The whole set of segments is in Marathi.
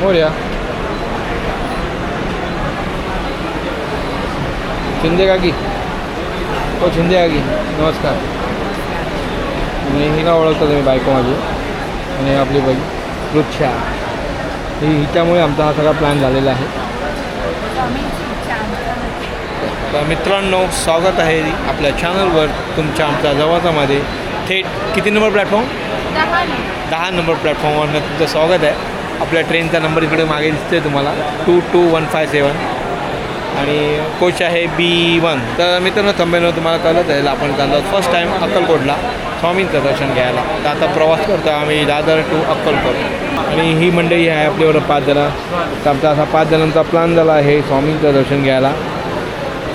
मोर्या शिंदे काकी हो शिंदे काकी नमस्कार आणि हिला ओळखता तुम्ही बायको माझी आणि आपली बाई वृक्षा ही हिच्यामुळे आमचा हा सगळा प्लॅन झालेला आहे तर मित्रांनो स्वागत आहे आपल्या चॅनलवर तुमच्या आमच्या जवळचामध्ये थेट किती नंबर प्लॅटफॉर्म दहा नंबर प्लॅटफॉर्मवरनं तुमचं स्वागत आहे. आपल्या ट्रेनचा नंबर इकडे मागे दिसतोय तुम्हाला. Two two one five seven आणि कोच आहे बी वन तर मित्रांनो तंबेनं तुम्हाला कळत आहे आपण चाललो. फर्स्ट टाईम अक्कलकोटला स्वामींचं दर्शन घ्यायला. तर आता प्रवास करतो आम्ही दादर टू अक्कलकोट. आणि ही मंडळी आहे आपल्यावर पाच जण. तर आमचा असा पाच जणांचा प्लॅन झाला आहे स्वामींचं दर्शन घ्यायला.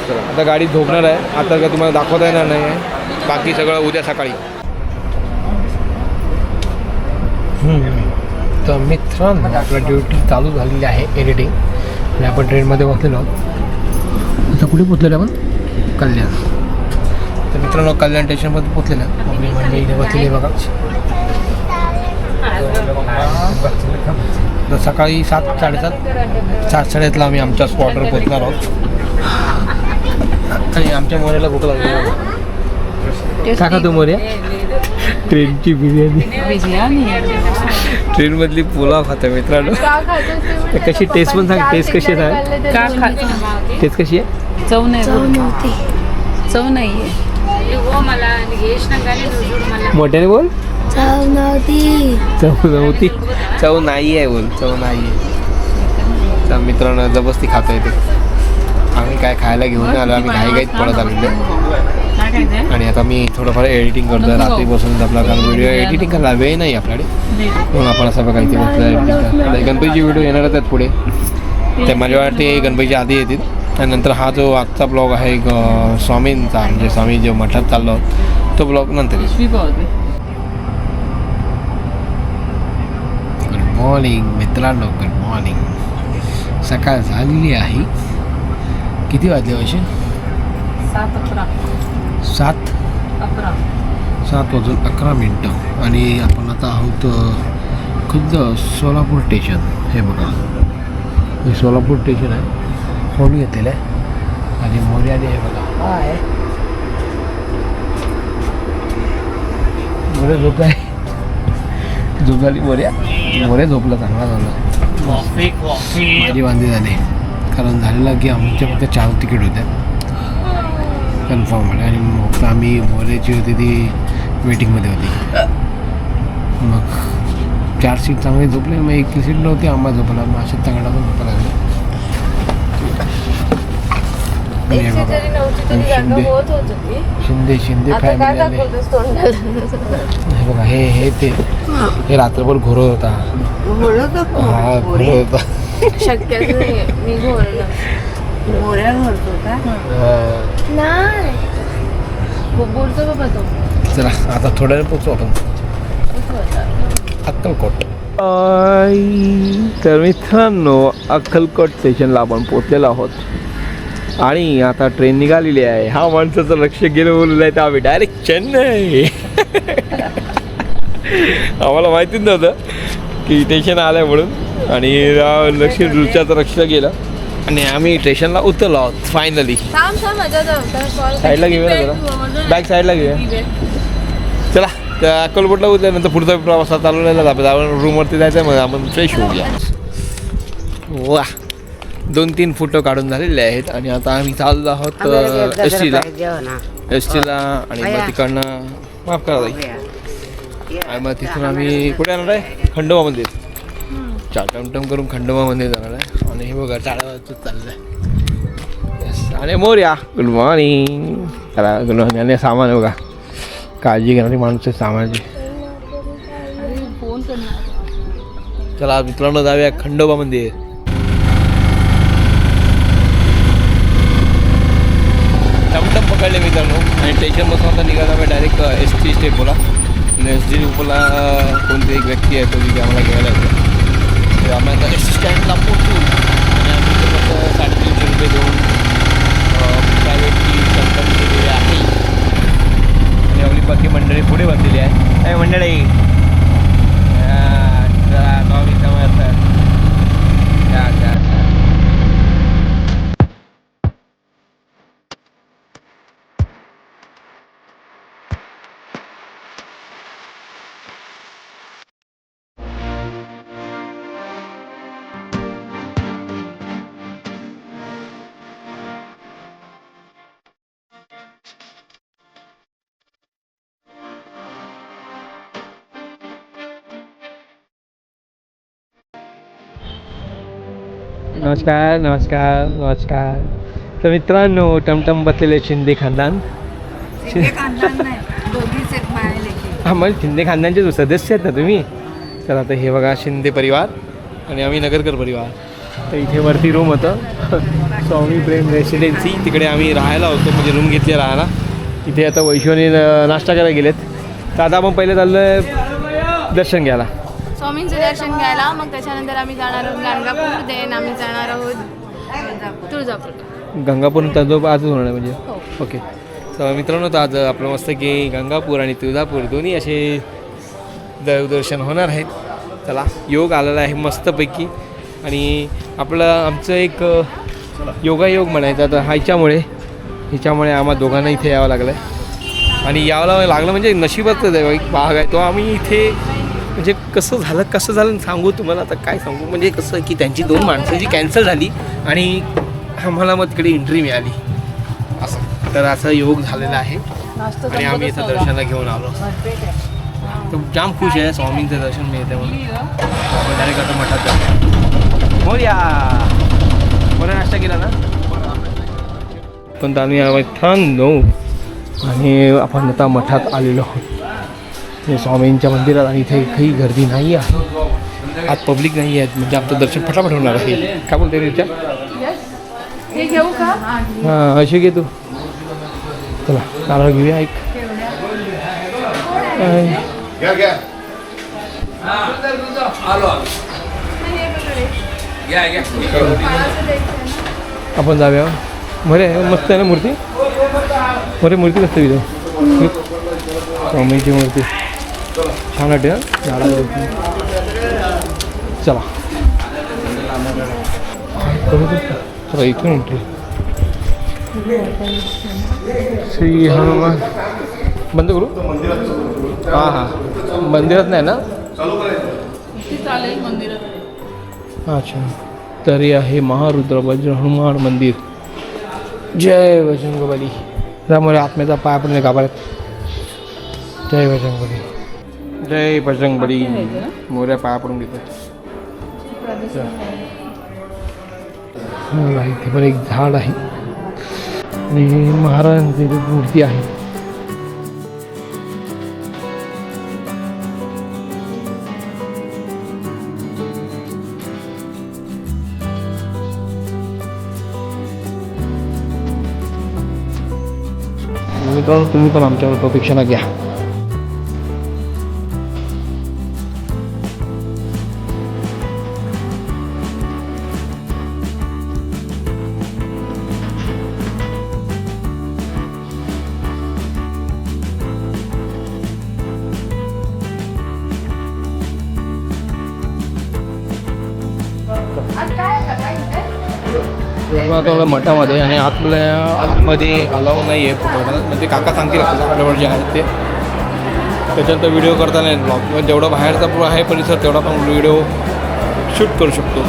चला आता गाडी झोपणार आहे. आता काय तुम्हाला दाखवता येणार नाही आहे बाकी सगळं उद्या सकाळी. तर मित्रांनो आपलं ड्युटी चालू झालेली आहे एडिटिंग आणि आपण ट्रेनमध्ये बसलेलो आहोत. आता कुठे पोचलेलो आपण? कल्याण. तर मित्रांनो कल्याण स्टेशनमध्ये पोचलेलं. आपली मंडळी इथे बसलेली बघा. तर सकाळी सात साडेसात सात साडेसातला आम्ही आमच्या स्पॉटवर पोचणार आहोत. आणि आमच्या मोऱ्याला भूक लागली टाका तू मोऱ्या ट्रेनची बिर्याणी. बिर्याणी. ट्रेनमधली पुलाव खातो मित्रांनो. तर कशी टेस्ट पण सांग टेस्ट कशी आहे का खात टेस्ट कशी आहे? चव नाही. चव नाहीये मोठ्याने बोल. चव नव्हती. चव नव्हती. चव नाही आहे बोल चव नाही आहे. तर मित्रांनो जबरदस्ती खातो येते आम्ही काय खायला घेऊन आलो आम्ही घाई घाईत पडत खायचंय आणि आता मी थोडंफार एडिटिंग करतो रात्री बसून आपला कारण व्हिडिओ एडिटिंग करायला वेळ नाही आपल्याकडे. म्हणून आपण असं बघा इथे बसलं एडिटिंग गणपतीची व्हिडिओ येणारच आहेत पुढे. ते माझ्या वाटते गणपतीच्या आधी येतील. आणि नंतर हा जो आजचा ब्लॉग आहे स्वामींचा म्हणजे स्वामी जे मठात चाललो तो ब्लॉग नंतर गुड मॉर्निंग मित्रांनो. गुड मॉर्निंग सकाळ झालेली आहे. किती वाजले असे सात अकरा. सात? अकरा. सात वाजून अकरा मिनटं. आणि आपण आता आहोत खुद्द सोलापूर स्टेशन हे बघा. हे सोलापूर स्टेशन आहे. फोन घेतलेलं आहे. आणि मोर्याने हे बघा. हाय. मोर्या झोप आहे झोप झाली मोर्या? मोर्या झोपला चांगला झाला. माझी वांदी झाली कारण झालेलं की आमच्या फक्त चार तिकीट होत्या. कन्फर्म आहे आणि मग आम्ही मोऱ्याची होती ती वेटिंगमध्ये होती. मग चार सीट चांगली झोपले मग एक सीट नव्हती आम्हा झोपला. मग अशा चांगला पण झोपा लागले. हे शिंदे शिंदे फॅमिली आले. हे बघा हे हे ते हे रात्रभर घोरत होता. हा घोरत होता. शक्यच नाही मी घोरलं मोऱ्या भरतो का? हा. नाही. खूप बोलतो बाबा तो. चला आता थोड्या वेळ पोचू आपण. अक्कलकोट. तर मित्रांनो अक्कलकोट स्टेशनला आपण पोचलेलो आहोत. आणि आता ट्रेन निघालेली आहे. हा माणसाचं लक्ष गेलं बोललं आहे तर आम्ही डायरेक्ट चेन्नई. आम्हाला माहितीच नव्हतं की स्टेशन आलं म्हणून. आणि लक्ष रुच्याचं लक्ष गेलं आणि आम्ही स्टेशनला उतरलो आहोत फायनली थांब थांब साईडला घेऊया ना जरा. बॅग साईडला घेऊया. चला त्या अक्कलकोटला उतरल्यानंतर पुढचा प्रवास हा चालू राहिला आपण आपण रूमवरती जायचं आहे मग आपण फ्रेश होऊया. वा दोन तीन फोटो काढून झालेले आहेत. आणि आता आम्ही चाललो आहोत एस टीला एस टीला आणि मग तिकडनं माफ करा ताई. आणि मग तिथून आम्ही कुठे येणार आहे. खंडोबा मंदिर चार टमटम करून खंडोबा मंदिर जाणार आणि हे बघा चार चाललंय. आणि मोर्या गुड मॉर्निंग चला गुड मॉर्निंग आणि सामान आहे बघा. काळजी घेणारी माणूस आहे सामानची. चला मित्रांनो जाऊया खंडोबा मंदिर. टमटम पकडले मित्रांनो. आणि स्टेशनपासून आता निघाला मी डायरेक्ट एस टी स्टेपला एस टी स्टेपला कोणती एक व्यक्ती आहे तो तिथे आम्हाला घ्यायला येतो तर आम्ही आता स्टँडला पोचू आणि आम्ही ते फक्त साडेतीनशे रुपये देऊन प्रायव्हेटची टमटम केलेली आहे. आणि आपली बाकी मंडळी पुढे बसलेली आहे. काय मंडळी. हा, चला, स्वामी नमस्कार नमस्कार नमस्कार. तर मित्रांनो टमटम बसलेले शिंदे खानदान. हा मग शिंदे खानदानचे सदस्य आहेत ना तुम्ही तर आता हे बघा शिंदे परिवार आणि आम्ही नगरकर परिवार. तर इथे वरती रूम होतं. स्वामी प्रेम रेसिडेन्सी तिकडे आम्ही राहायला होतो म्हणजे रूम घेतली राहायला. इथे आता वैश्वनी नाश्ता करायला गेलेत. तर आता आपण पहिले चाललं दर्शन घ्यायला. स्वामींचं दर्शन घ्यायला. मग त्याच्यानंतर आम्ही जाणार आहोत गाणगापूर. देन आम्ही जाणार आहोत तुळजापूर. गंगापूर तंजोबा आजच होणार आहे म्हणजे? हो. ओके तर मित्रांनो तर आज आपलं मस्त की गंगापूर आणि तुळजापूर दोन्ही असे देवदर्शन होणार आहेत. चला योग आलेला आहे मस्तपैकी. आणि आपलं आमचं एक अ, योगायोग म्हणायचं आता ह्याच्यामुळे ह्याच्यामुळे आम्हा दोघांना इथे यावं लागलं आहे आणि यावं लागलं म्हणजे नशिबाचा देव एक भाग आहे. तो आम्ही इथे म्हणजे कसं झालं कसं झालं सांगू तुम्हाला आता काय सांगू? म्हणजे कसं की त्यांची दोन माणसं जी कॅन्सल झाली आणि आम्हाला मग तिकडे एंट्री मिळाली. असं. तर असं योग झालेला आहे. आणि आम्ही इथं दर्शनाला घेऊन आलो. तर जाम खुश आहे स्वामींचं दर्शन मिळते म्हणून. आपण डायरेक्ट आता मठात जातो मोर्या मोर्या नाश्ता केला ना? पण आम्ही थांबलो आणि आपण आता मठात आलेलो आहोत. हे स्वामींच्या मंदिरात आणि इथे काही गर्दी नाही आहे. आज पब्लिक नाही आहेत म्हणजे आमचं दर्शन फटाफट होणार आहे. काय बोलते रिचा हे घेऊ का? हां अशी घे तू. चला नारळ घेऊया एक. काय? आपण जाऊया. बरे मस्त आहे ना मूर्ती? बरे मूर्ती मस्त आहे इथं? स्वामींची मूर्ती. छान वाटते झाडा चला. चला इथून एंट्री श्री हनुमान बंद करू? हां हां. मंदिरात नाही ना? अच्छा. तरी आहे महारुद्र वज्र हनुमान मंदिर. जय बजरंगबली त्यामुळे आत्म्याचा पाय आपण गाभाऱ्यात जय बजरंगबली जय बजरंगबली मोऱ्या पाया पडून घेतो इथे पण एक झाड आहे. आणि महाराजांची मूर्ती आहे. मित्रांनो तुम्ही पण आमच्यावर प्रतीक्षाला घ्या. आता मठामध्ये आणि आतल्या आतमध्ये अलाव नाही आहे फोटो म्हणजे काका सांगतील आपल्याजवळ जे आहेत ते. त्याच्यानंतर व्हिडिओ करता नाही ब्लॉग किंवा जेवढा बाहेरचा पूर्ण आहे परिसर तेवढा आपण व्हिडिओ शूट करू शकतो.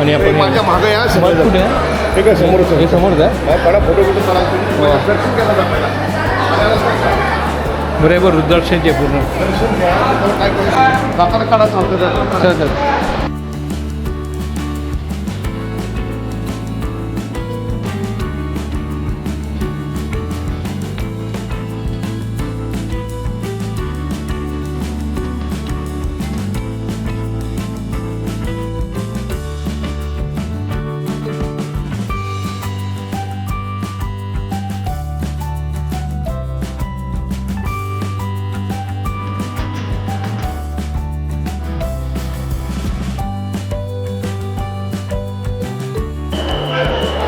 आणि आपण मागे या मठ समोर कुठे? आहे हे समोरच आहे हे समोरच आहे कडा फोटो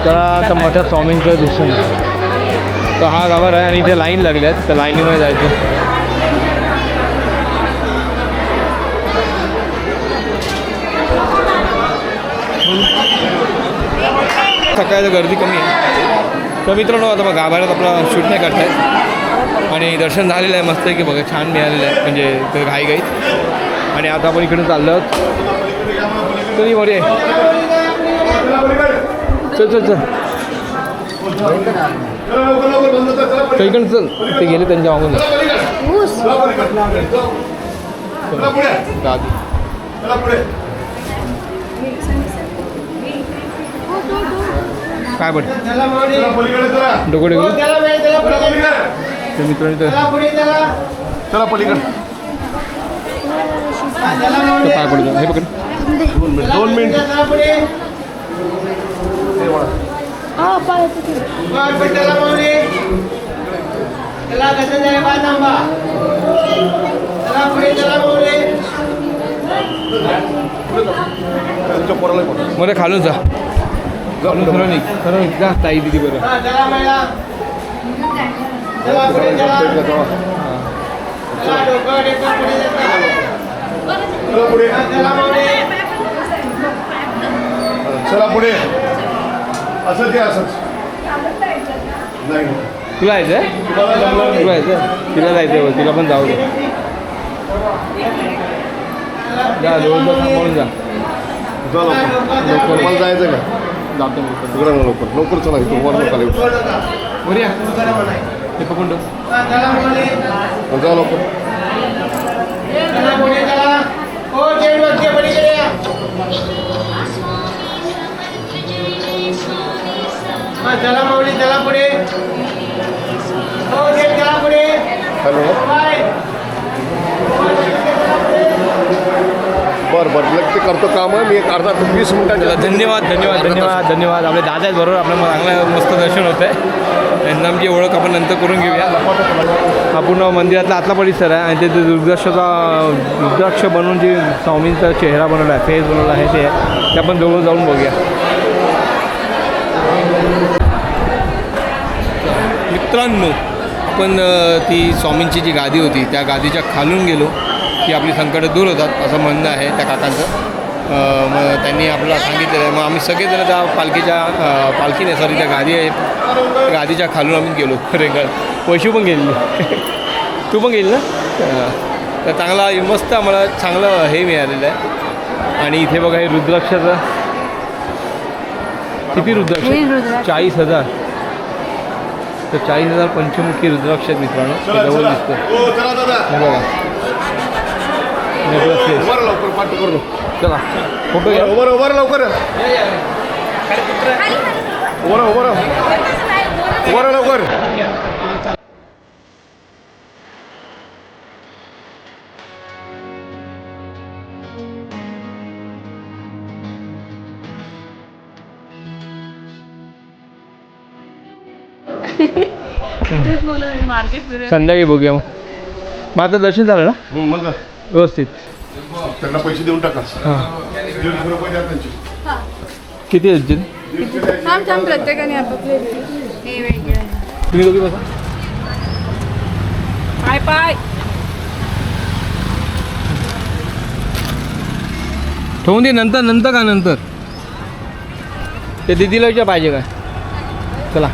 तर आता मोठ्या स्वामींचं दिसून तर हा गावार आहे आणि इथे लाईन लागली आहेत. तर लाईनीमध्ये जायचं. सकाळी गर्दी कमी आहे. तर मित्रांनो आता मग गाभाऱ्यात आपला शूट नाही करतायत आणि दर्शन झालेलं आहे मस्त आहे की बघा छान मिळालेलं आहे. म्हणजे ते घाई घाईत आणि आता आपण इकडे चाललो तरी बरे. चल चल चल. इकडे चल. ते गेले त्यांच्या मागून. काय पड चला पलीकडे. चला पलीकडे तर मित्रांनो इथं चला पलीकडे इथं मिनिट तुमच्या पोराला बोला. मध्ये खालून जा. खालून सरळ निघ सरळ निघ जा ताई दिदी बरं. चला पुढे. चला पुढे असंच. नाही तुला नाही. तुला यायचं तिला जायचं आहे तिला पण जाऊ दे. जा जवळजवळ थांबवून जा. जा लवकर. लवकर मला जायचं का? जातो पण. तिकडे ना लवकर. लवकर चला इथं वर नका येऊ. वर या. हे पकडून ठेव. जा लवकर. चला माऊली चला पुढे. हो चला पुढे. बरं बरं लग ते करतो काम. आहे मी एक अर्धा वीस मिनिटांच्या धन्यवाद धन्यवाद धन्यवाद धन्यवाद. आपले दादा आहेत बरोबर. आपल्याला चांगलं मस्त दर्शन होतं आहे त्यांना आमची ओळख आपण नंतर करून घेऊया. हा पूर्ण मंदिरातला आतला परिसर आहे आणि ते रुद्राक्षाचा रुद्राक्ष बनवून जे स्वामींचा चेहरा बनवला आहे फेस बनवला आहे ते आहे. ते आपण जवळ जाऊन बघूया. मित्रांनो आपण ती स्वामींची जी गादी होती त्या गादीच्या खालून गेलो. की आपली संकटं दूर होतात असं म्हणणं आहे त्या काकांचं. अ, मग त्यांनी आपल्याला सांगितलेलं आहे. मग आम्ही सगळेजण त्या पालखीच्या पालखीने सॉरी त्या गादी आहे त्या गादीच्या खालून आम्ही गेलो. रेंगण वैशू पण गेलेली. तू पण गेली ना तर चांगला मस्त आम्हाला चांगलं हे मिळालेलं आहे. आणि इथे बघा हे रुद्राक्षाचं. किती रुद्राक्ष? रुद्राक्ष. चाळीस हजार. तर चाळीस हजार पंचमुखी रुद्राक्ष आहेत मित्रांनो. जवळ दिसतं हो चला बघा. फोटो घ्या. उभं उभं लवकर. उभं उभं उभं लवकर. संध्याकाळी बघूया मग. मग आता दर्शन झालं ना? हं, मग व्यवस्थित. त्यांना पैसे देऊन टाका. हां. दीडशे रुपये द्या त्यांचे. किती थांब प्रत्येकाने आपापले हे वेगळे. तुम्ही दोघी बसा. पाय पाय. ठेवून दे नंतर नंतर का नंतर? ते दिदीला विचार पाहिजे काय? चला.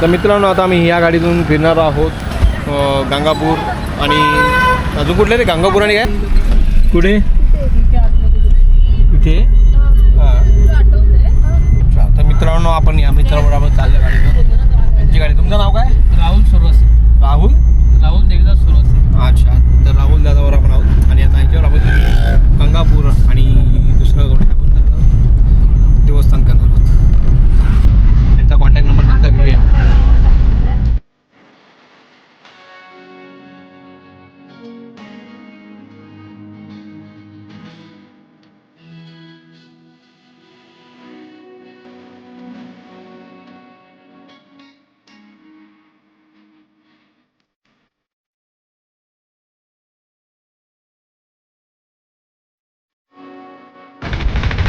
तर मित्रांनो आता आम्ही ह्या गाडीतून फिरणार आहोत गंगापूर आणि अजून कुठले रे? गंगापूर आणि काय? कुठे? इथे? अच्छा तर मित्रांनो आपण या मित्राबरोबर चालल्या गाडीवर त्यांची गाडी तुमचं नाव काय? राहुल सुरवसे. राहुल? राहुल देवीदास सुरवसे. अच्छा तर राहुल दादावर आपण आहोत. आणि आता ह्याच्यावर आपण गंगापूर आणि दुसरं आपण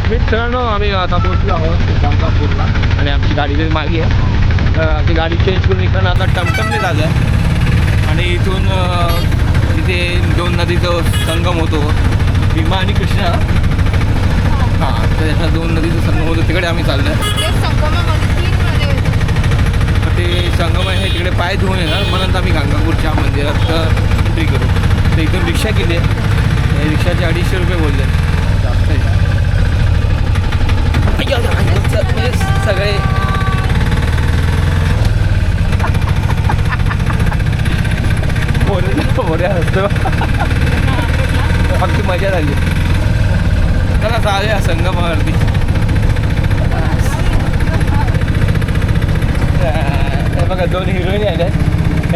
मित्रांनो आम्ही आता पोहोचलो आहोत गंगापूरला आणि आमची गाडी तरी मागे आहे. तर आमची गाडी चेंज करून इकडनं आता टमटमने झालं आहे. आणि इथून इथे दोन नदीचं संगम होतो. भीमा आणि कृष्णा. हां तर ह्या दोन नदीचं संगम होतो. तिकडे आम्ही चाललो आहे. ते संगम आहे तिकडे पाय धुवून येणार. नंतर आम्ही गंगापूरच्या मंदिरात एंट्री करू. तर इथून रिक्षा केली आहे. रिक्षाचे अडीचशे रुपये बोलले. म्हणजे सगळे मोरे मोरे हसतो फक्त मजा झाली. चला चालूया संगमावरती हे बघा दोन हिरोईन आहेत.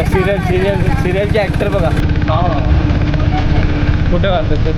सिरियल सिरियल सिरियलचे ॲक्टर बघा. कुठे वाटतात ते